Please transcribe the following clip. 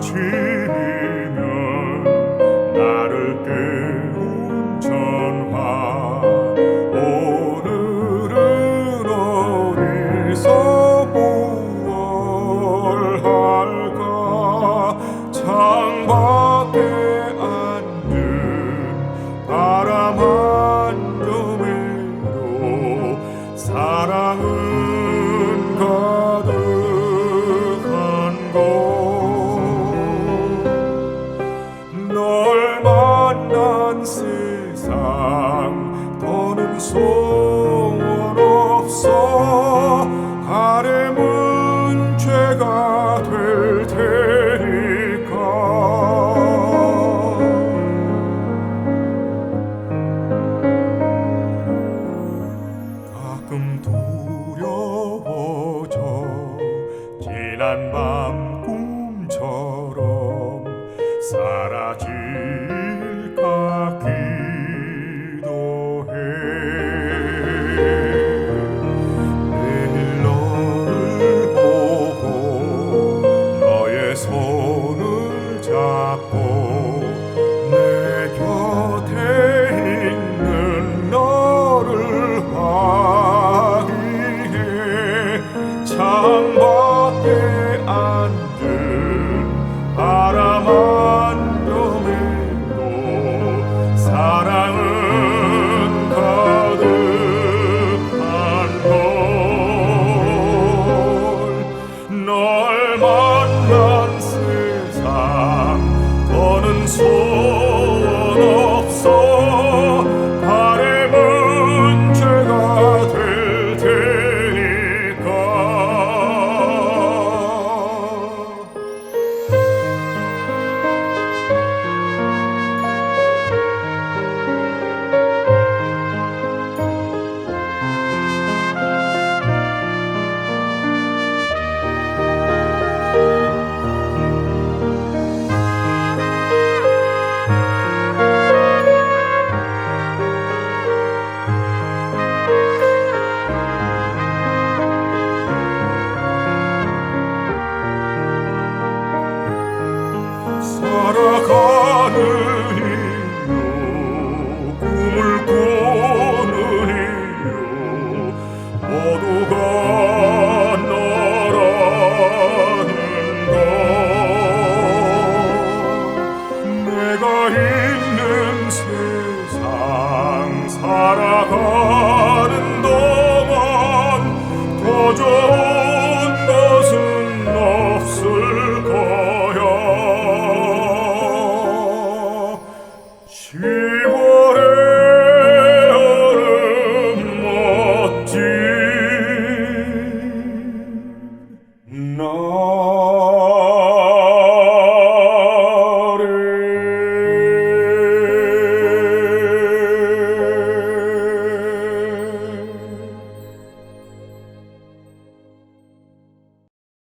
去。 널 만난 세상 더는 소원 없어. 가래문 죄가 될 테니까. 가끔 두려워져. 지난 밤 사라질까 기도해. 늘 너를 보고 너의 손을 잡고 从 살아가느니요 꿈을 꾸느니요 모두가 나라는가 내가 있는 세상 살아